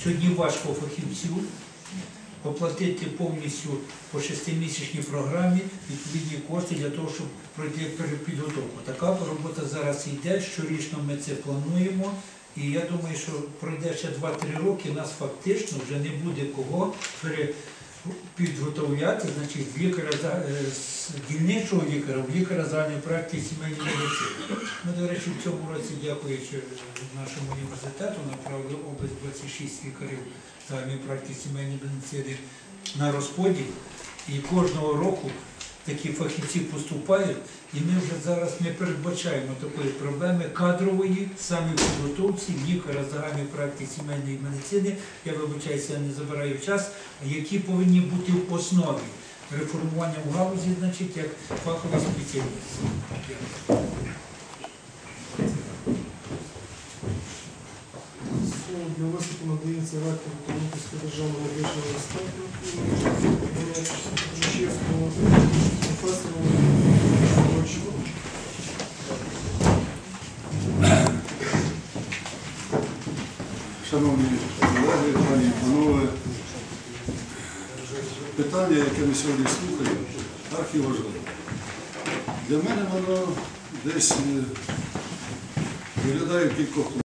що сьогодні важко фахівцю оплатити повністю по шестимісячній програмі відповідні кошти для того, щоб пройти перепідготовку. Така робота зараз йде, щорічно ми це плануємо. І я думаю, що пройде ще 2-3 роки, нас фактично вже не буде кого підготовляти, значить, лікаря е, з дільничого лікаря, в лікаря загальної практики сімейної медицини. Ми, до речі, в цьому році, дякуючи нашому університету, направили область 26 лікарів загальної практики сімейної медицини на розподіл. І кожного року такі фахівці поступають, і ми вже зараз не передбачаємо такої проблеми кадрової, саме підготовці лікаря загальної практики сімейної медицини, я вибачаюся, не забираю час, які повинні бути в основі реформування в галузі, значить, як фаховий спеціаліст. Слово для виступу надається ректору Тернопільського державного медичного університету Шановні колеги, пані і панове, питання, яке ми сьогодні слухаємо, архіважливе. Для мене воно десь е, виглядає в кількох.